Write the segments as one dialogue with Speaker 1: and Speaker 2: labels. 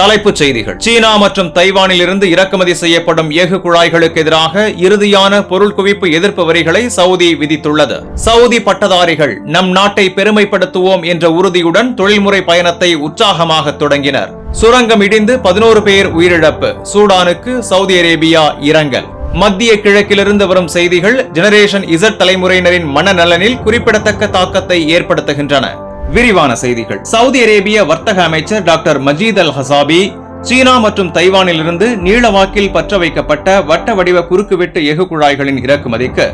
Speaker 1: தலைப்புச் செய்திகள். சீனா மற்றும் தைவானில் இருந்து இறக்குமதி செய்யப்படும் எஃகு குழாய்களுக்கு எதிராக இறுதியான பொருள் குவிப்பு எதிர்ப்பு வரிகளை சவுதி விதித்துள்ளது. சவுதி பட்டதாரிகள் நம் நாட்டை பெருமைப்படுத்துவோம் என்ற உறுதியுடன் தொழில்முறை பயணத்தை உற்சாகமாக தொடங்கினர். சுரங்கம் இடிந்து பதினோரு பேர் உயிரிழப்பு. சூடானுக்கு சவுதி அரேபியா இரங்கல். மத்திய கிழக்கிலிருந்து வரும் செய்திகள் ஜெனரேஷன் இசட் தலைமுறையினரின் மனநலனில் குறிப்பிடத்தக்க தாக்கத்தை ஏற்படுத்துகின்றன. விரிவான செய்திகள். சவுதி அரேபிய வர்த்தக அமைச்சர் டாக்டர் மஜீத் அல் ஹசாபி சீனா மற்றும் தைவானிலிருந்து நீளவாக்கில் பற்ற வைக்கப்பட்ட வட்ட வடிவ குறுக்குவெட்டு எஃகு குழாய்களின் இறக்குமதிக்கு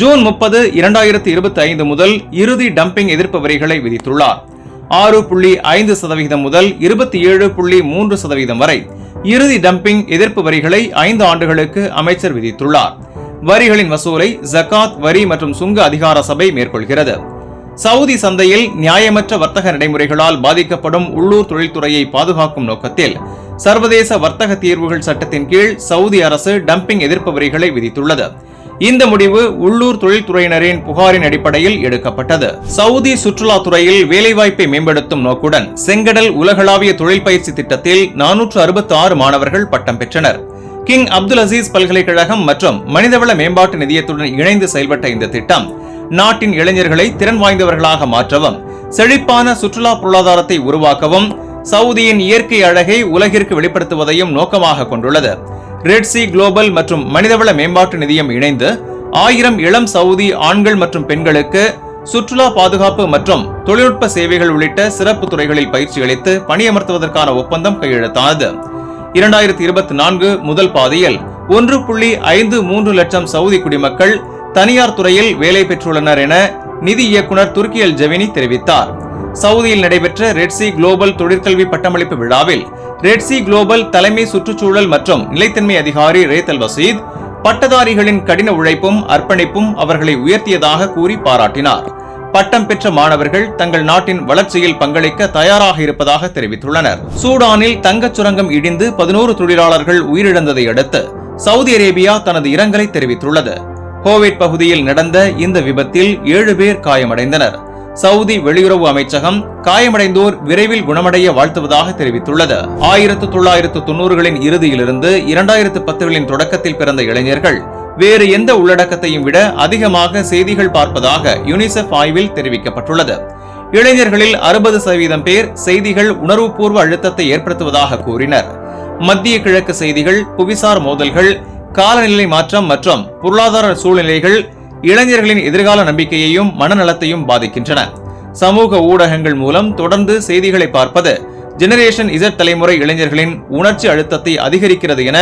Speaker 1: ஜூன் முப்பது இரண்டாயிரத்தி இருபத்தி ஐந்து முதல் இறுதி டம்பிங் எதிர்ப்பு வரிகளை விதித்துள்ளார். ஆறு புள்ளி ஐந்து சதவிகிதம் முதல் இருபத்தி ஏழு புள்ளி மூன்று சதவீதம் வரை இறுதி டம்பிங் எதிர்ப்பு வரிகளை ஐந்து ஆண்டுகளுக்கு அமைச்சர் விதித்துள்ளார். வரிகளின் வசூலை ஜகாத் வரி மற்றும் சுங்க அதிகார சபை மேற்கொள்கிறது. சவுதி சந்தையில் நியாயமற்ற வர்த்தக நடைமுறைகளால் பாதிக்கப்படும் உள்ளூர் தொழில்துறையை பாதுகாக்கும் நோக்கத்தில் சர்வதேச வர்த்தக தீர்வுகள் சட்டத்தின் கீழ் சவுதி அரசு டம்பிங் எதிர்ப்பு வரிகளை விதித்துள்ளது. இந்த முடிவு உள்ளூர் தொழில்துறையினரின் புகாரின் அடிப்படையில் எடுக்கப்பட்டது. சவுதி சுற்றுலாத்துறையில் வேலைவாய்ப்பை மேம்படுத்தும் நோக்குடன் செங்கடல் உலகளாவிய தொழில் பயிற்சி திட்டத்தில் நானூற்று அறுபத்தி ஆறு மாணவர்கள் பட்டம் பெற்றனர். கிங் அப்துல் அசீஸ் பல்கலைக்கழகம் மற்றும் மனிதவள மேம்பாட்டு நிதியத்துடன் இணைந்து செயல்பட்ட இந்த திட்டம் நாட்டின் இளைஞர்களை திறன் வாய்ந்தவர்களாக மாற்றவும் செழிப்பான சுற்றுலா பொருளாதாரத்தை உருவாக்கவும் சவுதியின் இயற்கை அழகை உலகிற்கு வெளிப்படுத்துவதையும் நோக்கமாக கொண்டுள்ளது. ரெட் சி குளோபல் மற்றும் மனிதவள மேம்பாட்டு நிதியம் இணைந்து ஆயிரம் இளம் சவுதி ஆண்கள் மற்றும் பெண்களுக்கு சுற்றுலா பாதுகாப்பு மற்றும் தொழில்நுட்ப சேவைகள் உள்ளிட்ட சிறப்பு துறைகளில் பயிற்சி அளித்து பணியமர்த்துவதற்கான ஒப்பந்தம் கையெழுத்தானது. இரண்டாயிரத்தி இருபத்தி நான்கு முதல் பாதியில் ஒன்று புள்ளி ஐந்து மூன்று லட்சம் சவுதி குடிமக்கள் தனியார் துறையில் வேலை பெற்றுள்ளனர் என நிதி இயக்குனர் துருக்கியல் ஜெவினி தெரிவித்தார். சவுதியில் நடைபெற்ற ரெட்சி குளோபல் தொழிற்கல்வி பட்டமளிப்பு விழாவில் ரெட்சி குளோபல் தலைமை சுற்றுச்சூழல் மற்றும் நிலைத்தன்மை அதிகாரி ரேத்தல் வசீத் பட்டதாரிகளின் கடின உழைப்பும் அர்ப்பணிப்பும் அவர்களை உயர்த்தியதாக கூறி பாராட்டினார். பட்டம் பெற்ற மாணவர்கள் தங்கள் நாட்டின் வளர்ச்சியில் பங்களிக்க தயாராக இருப்பதாக தெரிவித்துள்ளனர். சூடானில் தங்கச் சுரங்கம் இடிந்து பதினோரு தொழிலாளர்கள் உயிரிழந்ததை அடுத்து சவுதி அரேபியா தனது இரங்கலை தெரிவித்துள்ளது. கோவிட் பகுதியில் நடந்த இந்த விபத்தில் ஏழு பேர் காயமடைந்தனர். சவுதி வெளியுறவு அமைச்சகம் காயமடைந்தோர் விரைவில் குணமடைய வாழ்த்துவதாக தெரிவித்துள்ளது. ஆயிரத்து தொள்ளாயிரத்து தொன்னூறுகளின் இறுதியிலிருந்து இரண்டாயிரத்து பத்துகளின் தொடக்கத்தில் பிறந்த இளைஞர்கள் வேறு எந்த உள்ளடக்கத்தையும் விட அதிகமாக செய்திகள் பார்ப்பதாக யுனிசெஃப் ஆய்வில் தெரிவிக்கப்பட்டுள்ளது. இளைஞர்களில் அறுபது சதவீதம் பேர் செய்திகள் உணர்வுபூர்வ அழுத்தத்தை ஏற்படுத்துவதாக கூறினர். மத்திய கிழக்கு செய்திகள் புவிசார் மோதல்கள் காலநிலை மாற்றம் மற்றும் பொருளாதார சூழ்நிலைகள் இளைஞர்களின் எதிர்கால நம்பிக்கையையும் மனநலத்தையும் பாதிக்கின்றன. சமூக ஊடகங்கள் மூலம் தொடர்ந்து செய்திகளை பார்ப்பது ஜெனரேஷன் இசட் தலைமுறை இளைஞர்களின் உணர்ச்சி அழுத்தத்தை அதிகரிக்கிறது என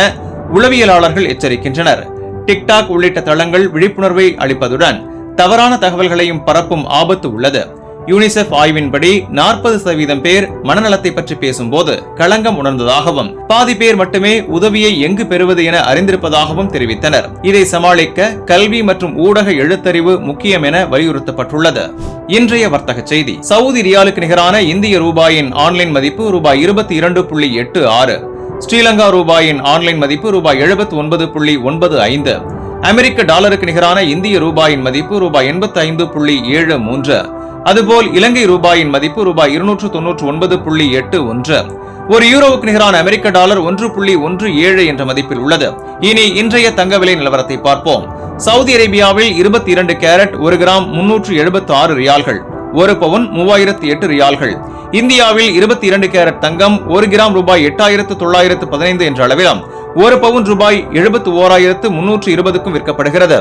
Speaker 1: உளவியலாளர்கள் எச்சரிக்கின்றனர். டிக்டாக் உள்ளிட்ட தளங்கள் விழிப்புணர்வை அளிப்பதுடன் தவறான தகவல்களையும் பரப்பும் ஆபத்து உள்ளது. யூனிசெஃப் ஆய்வின்படி நாற்பது சதவீதம் பேர் மனநலத்தை பற்றி பேசும்போது களங்கம் உணர்ந்ததாகவும் பாதி பேர் மட்டுமே உதவியை எங்கு பெறுவது என அறிந்திருப்பதாகவும் தெரிவித்தனர். இதை சமாளிக்க கல்வி மற்றும் ஊடக எழுத்தறிவு முக்கியம் என வலியுறுத்தப்பட்டுள்ளது. இன்றைய வர்த்தக செய்தி. சவுதி ரியாலுக்கு நிகரான இந்திய ரூபாயின் ஆன்லைன் மதிப்பு ரூபாய் இருபத்தி இரண்டு புள்ளி எட்டு ஆறு ஸ்ரீலங்கா ரூபாயின் ஆன்லைன் மதிப்பு ரூபாய் எழுபத்தி ஒன்பது புள்ளி ஒன்பது ஐந்து. அமெரிக்க டாலருக்கு நிகரான இந்திய ரூபாயின் மதிப்பு ரூபாய் எண்பத்தி ஐந்து புள்ளி ஏழு மூன்று. அதுபோல் இலங்கை ரூபாயின் மதிப்பு ரூபாய் இருநூற்று தொன்னூற்று ஒன்பது புள்ளி எட்டு ஒன்று. ஒரு யூரோவுக்கு நிகரான அமெரிக்க டாலர் ஒன்று புள்ளி ஒன்று ஏழு என்ற மதிப்பில் உள்ளது. இனி இன்றைய தங்க விலை நிலவரத்தை பார்ப்போம். சவுதி அரேபியாவில் இருபத்தி இரண்டு கேரட் ஒரு கிராம் முன்னூற்று எழுபத்தி ஆறு ரியால்கள் ஒரு பவுன் மூவாயிரத்தி எட்டு ரியால்கள் இந்தியாவில் இருபத்தி இரண்டு கேரட் தங்கம் ஒரு கிராம் ரூபாய் எட்டாயிரத்து தொள்ளாயிரத்து பதினைந்து என்ற அளவிலும் ஒரு பவுன் ரூபாய் எழுபத்தி ஓராயிரத்து முன்னூற்று இருபதுக்கும் விற்கப்படுகிறது.